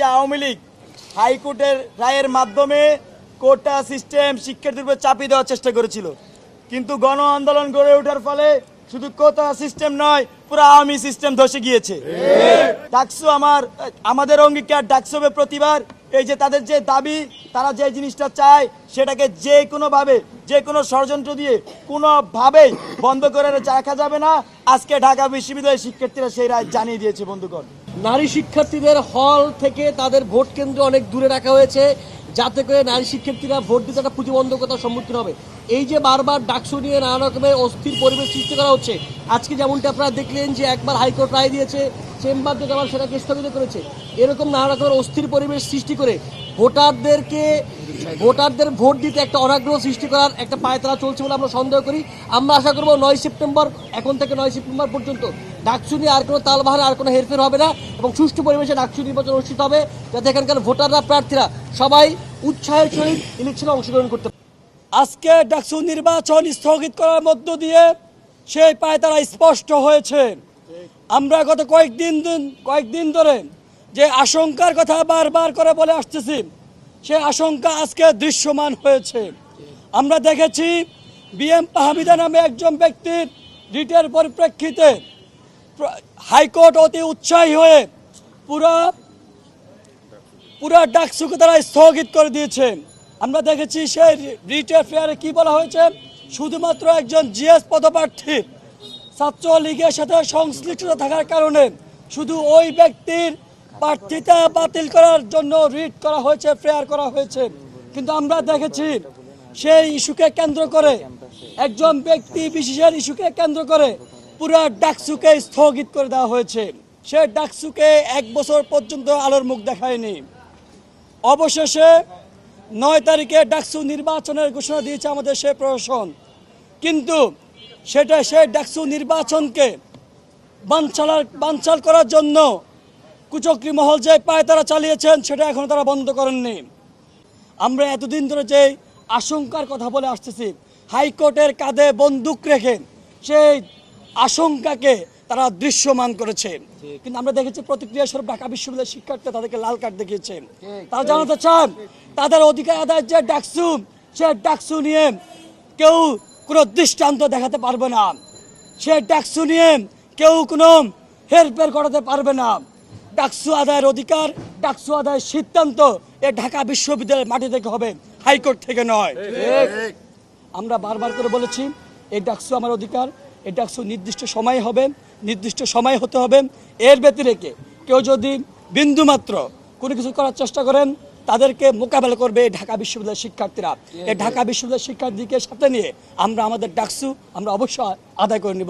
যে আওয়ামী লীগ হাইকোর্টের রায়ের মাধ্যমে কোটা সিস্টেম শিক্ষার্থীর উপর চাপিয়ে দেওয়ার চেষ্টা করেছিল। কিন্তু গণ আন্দোলন গড়ে ওঠার ফলে শুধু কোটা সিস্টেম নয়, পুরো আওয়ামী সিস্টেম ধসে গিয়েছে। ডাকসু আমার, আমাদের অঙ্গীকার ডাকসু হবে প্রতিবার এই যে তাদের যে দাবি, তারা যে জিনিসটা চায়, সেটাকে যে কোনোভাবে, যে কোনো ষড়যন্ত্র দিয়ে কোনোভাবেই বন্ধ করে রাখা যাবে না। আজকে ঢাকা বিশ্ববিদ্যালয়ের শিক্ষার্থীরা সেই রায় জানিয়ে দিয়েছে, বন্ধুগণ। নারী শিক্ষার্থীদের হল থেকে তাদের ভোট কেন্দ্র অনেক দূরে রাখা হয়েছে, যাতে করে নারী শিক্ষার্থীরা ভোট দিতে একটা প্রতিবন্ধকতার সম্মুখীন হবে। এই যে বারবার ডাকসু নিয়ে নানা রকমের অস্থির পরিবেশ সৃষ্টি করা হচ্ছে, আজকে যেমনটা আপনারা দেখলেন যে একবার হাইকোর্ট রায় দিয়েছে, চেম্বার থেকে আবার সেটাকে স্থগিত করেছে, এরকম নানা রকমের অস্থির পরিবেশ সৃষ্টি করে ভোটারদেরকে, ভোটারদের ভোট দিতে একটা অনাগ্রহ সৃষ্টি করার একটা পায়তারা চলছে বলে আমরা সন্দেহ করি। আমরা আশা করব নয় সেপ্টেম্বর, এখন থেকে নয় সেপ্টেম্বর পর্যন্ত ডাকসু নিয়ে আর কোনো তালবাহার আর কোনো হেরফের হবে না এবং সুষ্ঠু পরিবেশে ডাকসু নির্বাচন অনুষ্ঠিত হবে যাতে এখানকার ভোটাররা, প্রার্থীরা সবাই উৎসাহের সহিত ইলেকশনে অংশগ্রহণ করতে আজকে ডাকসু নির্বাচন স্থগিত করার মধ্য দিয়ে সেই পায়তারা স্পষ্ট হয়েছে। আমরা গত কয়েকদিন দিন, কয়েকদিন ধরে যে আশঙ্কার কথা বারবার করে বলে আসতেছি, সে আশঙ্কা আজকে দৃশ্যমান হয়েছে। আমরা দেখেছি বিএম হামিদা নামে একজন ব্যক্তির রিটের পরিপ্রেক্ষিতে প্র- হাইকোর্ট অতি উৎসাহী হয়ে পুরা পুরা ডাকসুকে তারা স্থগিত করে দিয়েছে। আমরা দেখেছি সেই রিটের ফেয়ারে কি বলা হয়েছে? শুধুমাত্র একজন জিএস পদপ্রার্থী ছাত্র লীগের সাথে সংশ্লিষ্টতা থাকার কারণে শুধু ওই ব্যক্তির প্রার্থিতা বাতিল করার জন্য রিট করা হয়েছে ফেয়ার করা হয়েছে। কিন্তু আমরা দেখেছি সেই ইস্যুকে কেন্দ্র করে, একজন ব্যক্তি বিশেষের ইস্যুকে কেন্দ্র করে পুরা ডাকসুকে স্থগিত করে দেওয়া হয়েছে। সে ডাকসুকে এক বছর পর্যন্ত আলোর মুখ দেখায়নি। অবশেষে নয় তারিখে ডাকসু নির্বাচনের ঘোষণা দিয়েছে আমাদের সে প্রশাসন। কিন্তু সেটা সেই ডাকসু নির্বাচনকে বানচালার, বানচাল করার জন্য কুচক্রি মহল যে পায় তারা চালিয়েছেন, সেটা এখনও তারা বন্ধ করেননি। আমরা এতদিন ধরে যে আশঙ্কার কথা বলে আসতেছি, হাইকোর্টের কাঁধে বন্দুক রেখে সেই আশঙ্কাকে তারা দৃশ্যমান করেছে। কিন্তু আমরা দেখেছি প্রতিক্রিয়া স্বরূপ ঢাকা বিশ্ববিদ্যালয়ের শিক্ষার্থী তাদেরকে লাল কার্ড দেখিয়েছে। তারা জানাতে চান তাদের অধিকার আদায়ের যে ডাকসু সে ডাকসু নিয়ে কেউ কোনো দৃষ্টান্ত দেখাতে পারবে না। সে ডাকসু নিয়ে কেউ কোনো হেরফের করাতে পারবে না। ডাকসু আদায়ের অধিকার ডাকসু আদায়ের সিদ্ধান্ত এ ঢাকা বিশ্ববিদ্যালয়ের মাটি থেকে হবে হাইকোর্ট থেকে নয়। আমরা বারবার করে বলেছি এই ডাকসু আমার অধিকার ডাকসু নির্দিষ্ট সময় হবে, নির্দিষ্ট সময় হতে হবে। এর ব্যতিরেকে কেউ যদি বিন্দুমাত্র কোনো কিছু করার চেষ্টা করেন, তাদেরকে মোকাবেলা করবে ঢাকা বিশ্ববিদ্যালয়ের শিক্ষার্থীরা। এই ঢাকা বিশ্ববিদ্যালয়ের শিক্ষার্থীকে সাথে নিয়ে আমরা আমাদের ডাকসু, আমরা অবশ্যই আদায় করে নিব।